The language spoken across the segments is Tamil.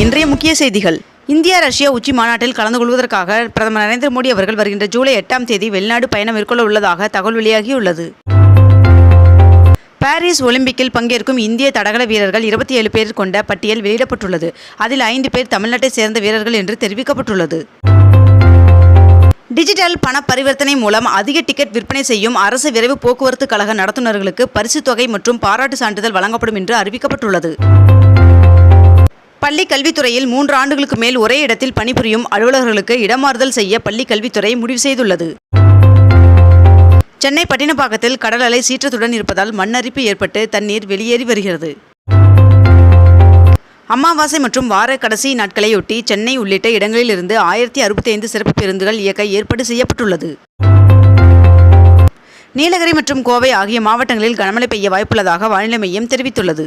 இன்றைய முக்கிய செய்திகள். இந்தியா ரஷ்யா உச்சி மாநாட்டில் கலந்து கொள்வதற்காக பிரதமர் நரேந்திர மோடி அவர்கள் வருகின்ற ஜூலை எட்டாம் தேதி வெளிநாடு பயணம் மேற்கொள்ள உள்ளதாக தகவல் வெளியாகியுள்ளது. பாரிஸ் ஒலிம்பிக்கில் பங்கேற்கும் இந்திய தடகள வீரர்கள் இருபத்தி ஏழு பேர் கொண்ட பட்டியல் வெளியிடப்பட்டுள்ளது. அதில் ஐந்து பேர் தமிழ்நாட்டை சேர்ந்த வீரர்கள் என்று தெரிவிக்கப்பட்டுள்ளது. டிஜிட்டல் பண பரிவர்த்தனை மூலம் அதிக டிக்கெட் விற்பனை செய்யும் அரசு விரைவு போக்குவரத்து கழக நடத்துனர்களுக்கு பரிசுத் தொகை மற்றும் பாராட்டு சான்றிதழ் வழங்கப்படும் என்று அறிவிக்கப்பட்டுள்ளது. பள்ளி கல்வித்துறையில் மூன்று ஆண்டுகளுக்கு மேல் ஒரே இடத்தில் பணிபுரியும் அலுவலர்களுக்கு இடமாறுதல் செய்ய பள்ளி கல்வித்துறை முடிவு செய்துள்ளது. சென்னை பட்டினப்பாக்கத்தில் கடல் அலை சீற்றத்துடன் இருப்பதால் மண்ணரிப்பு ஏற்பட்டு தண்ணீர் வெளியேறி வருகிறது. அமாவாசை மற்றும் வார கடைசி நாட்களையொட்டி சென்னை உள்ளிட்ட இடங்களிலிருந்து ஆயிரத்தி அறுபத்தி ஐந்து சிறப்பு பேருந்துகள் இயக்க ஏற்பாடு செய்யப்பட்டுள்ளது. நீலகிரி மற்றும் கோவை ஆகிய மாவட்டங்களில் கனமழை பெய்ய வாய்ப்புள்ளதாக வானிலை மையம் தெரிவித்துள்ளது.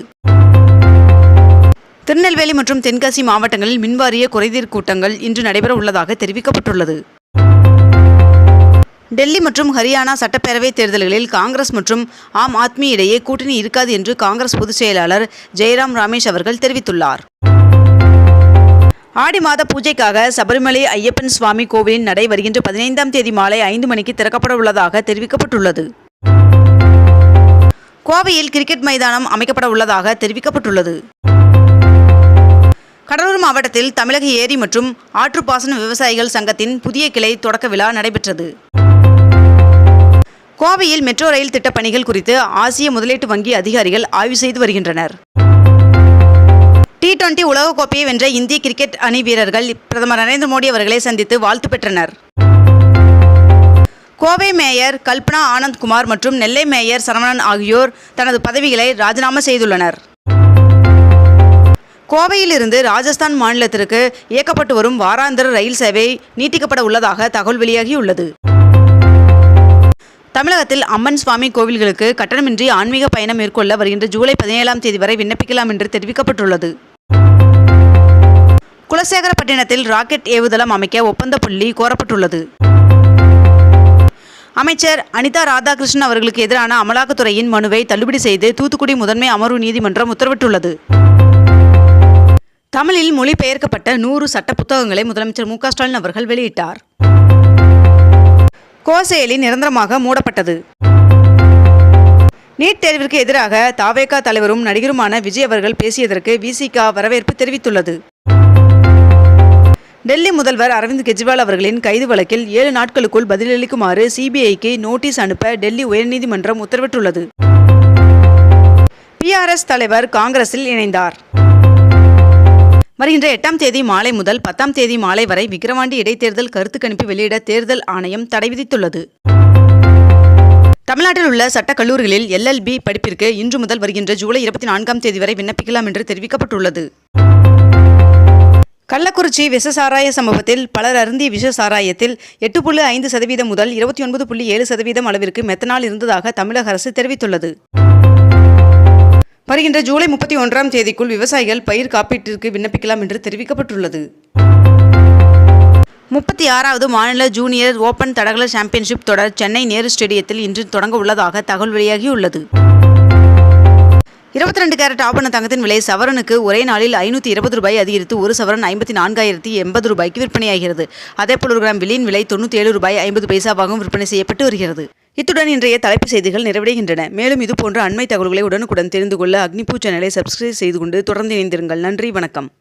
திருநெல்வேலி மற்றும் தென்காசி மாவட்டங்களில் மின்வாரிய குறைதீர் கூட்டங்கள் இன்று நடைபெற உள்ளதாக தெரிவிக்கப்பட்டுள்ளது. டெல்லி மற்றும் ஹரியானா சட்டப்பேரவைத் தேர்தல்களில் காங்கிரஸ் மற்றும் ஆம் ஆத்மி இடையே கூட்டணி இருக்காது என்று காங்கிரஸ் பொதுச் செயலாளர் ஜெயராம் ரமேஷ் அவர்கள் தெரிவித்துள்ளார். ஆடி மாத பூஜைக்காக சபரிமலை ஐயப்பன் சுவாமி கோவிலின் நடை வருகின்ற பதினைந்தாம் தேதி மாலை ஐந்து மணிக்கு திறக்கப்பட உள்ளதாக தெரிவிக்கப்பட்டுள்ளது. கோவையில் கிரிக்கெட் மைதானம் அமைக்கப்பட உள்ளதாக தெரிவிக்கப்பட்டுள்ளது. கடலூர் மாவட்டத்தில் தமிழக ஏரி மற்றும் ஆற்றுப்பாசன விவசாயிகள் சங்கத்தின் புதிய கிளை தொடக்க விழா நடைபெற்றது. கோவையில் மெட்ரோ ரயில் திட்டப் பணிகள் குறித்து ஆசிய முதலீட்டு வங்கி அதிகாரிகள் ஆய்வு செய்து வருகின்றனர். டி டுவெண்டி உலகக்கோப்பையை வென்ற இந்திய கிரிக்கெட் அணி வீரர்கள் பிரதமர் நரேந்திர மோடி அவர்களை சந்தித்து வாழ்த்து பெற்றனர். கோவை மேயர் கல்பனா ஆனந்த்குமார் மற்றும் நெல்லை மேயர் சரவணன் ஆகியோர் தனது பதவிகளை ராஜினாமா செய்துள்ளனர். கோவையிலிருந்து ராஜஸ்தான் மாநிலத்திற்கு இயக்கப்பட்டு வரும் வாராந்திர ரயில் சேவை நீட்டிக்கப்பட உள்ளதாக தகவல் வெளியாகியுள்ளது. தமிழகத்தில் அம்மன் சுவாமி கோவில்களுக்கு கட்டணமின்றி ஆன்மீக பயணம் மேற்கொள்ள வருகின்ற ஜூலை பதினேழாம் தேதி வரை விண்ணப்பிக்கலாம் என்று தெரிவிக்கப்பட்டுள்ளது. குலசேகரப்பட்டினத்தில் ராக்கெட் ஏவுதளம் அமைக்க ஒப்பந்த புள்ளி கோரப்பட்டுள்ளது. அமைச்சர் அனிதா ராதாகிருஷ்ணன் அவர்களுக்கு எதிரான அமலாக்கத்துறையின் மனுவை தள்ளுபடி செய்து தூத்துக்குடி முதன்மை அமர்வு நீதிமன்றம் உத்தரவிட்டுள்ளது. தமிழில் மொழிபெயர்க்கப்பட்ட நூறு சட்ட புத்தகங்களை முதலமைச்சர் மு ஸ்டாலின் அவர்கள் வெளியிட்டார். கோசேலி நிரந்தரமாக மூடப்பட்டது. நீட் தேர்விற்கு எதிராக தாவேகா தலைவரும் நடிகருமான விஜய் அவர்கள் பேசியதற்கு விசிகா வரவேற்பு தெரிவித்துள்ளது. டெல்லி முதல்வர் அரவிந்த் கெஜ்ரிவால் அவர்களின் கைது வழக்கில் ஏழு நாட்களுக்குள் பதிலளிக்குமாறு சிபிஐக்கு நோட்டீஸ் அனுப்ப டெல்லி உயர்நீதிமன்றம் உத்தரவிட்டுள்ளது. பிஆர்எஸ் தலைவர் காங்கிரஸில் இணைந்தார். வருகின்ற எட்டாம் தேதி மாலை முதல் பத்தாம் தேதி மாலை வரை விக்கிரவாண்டி இடைத்தேர்தல் கருத்து கணிப்பு வெளியிட தேர்தல் ஆணையம் தடை விதித்துள்ளது. தமிழ்நாட்டில் உள்ள சட்டக் கல்லூரிகளில் எல்எல்பி படிப்பிற்கு இன்று முதல் வருகின்ற ஜூலை இருபத்தி நான்காம் தேதி வரை விண்ணப்பிக்கலாம் என்று தெரிவிக்கப்பட்டுள்ளது. கள்ளக்குறிச்சி விஷ சாராய சம்பவத்தில் பலர் அருந்திய விஷ சாராயத்தில் எட்டு புள்ளி ஐந்து சதவீதம் முதல் இருபத்தி ஒன்பது புள்ளி ஏழு சதவீதம் அளவிற்கு மெத்தனால் இருந்ததாக தமிழக அரசு தெரிவித்துள்ளது. வருகின்ற ஜூலை முப்பத்தி ஒன்றாம் தேதிக்குள் விவசாயிகள் பயிர் காப்பீட்டிற்கு விண்ணப்பிக்கலாம் என்று தெரிவிக்கப்பட்டுள்ளது. முப்பத்தி ஆறாவது மாநில ஜூனியர் ஓபன் தடகள சாம்பியன்ஷிப் தொடர் சென்னை நேரு ஸ்டேடியத்தில் இன்று தொடங்க உள்ளதாக தகவல் வெளியாகியுள்ளது. இருபத்தி ரெண்டு கேரட் ஆபண தங்கத்தின் விலை சவரனுக்கு ஒரே நாளில் ஐநூற்றி இருபது ரூபாய் அதிகரித்து ஒரு சவரன் ஐம்பத்தி நான்காயிரத்தி எண்பது ரூபாய்க்கு விற்பனையாகிறது. அதேபோல் ஒரு கிராம் விலையின் விலை தொண்ணூற்றி ஏழு ரூபாய் ஐம்பது பைசாவாகவும் விற்பனை செய்யப்பட்டு வருகிறது. இத்துடன் இன்றைய தலைப்பு செய்திகள் நிறைவடைகின்றன. மேலும் இதுபோன்ற அண்மை தகவல்களை உடனுக்குடன் தெரிந்து கொள்ள அக்னிபூ சேனலை சப்ஸ்கிரைப் செய்து கொண்டு தொடர்ந்து இணைந்திருங்கள். நன்றி வணக்கம்.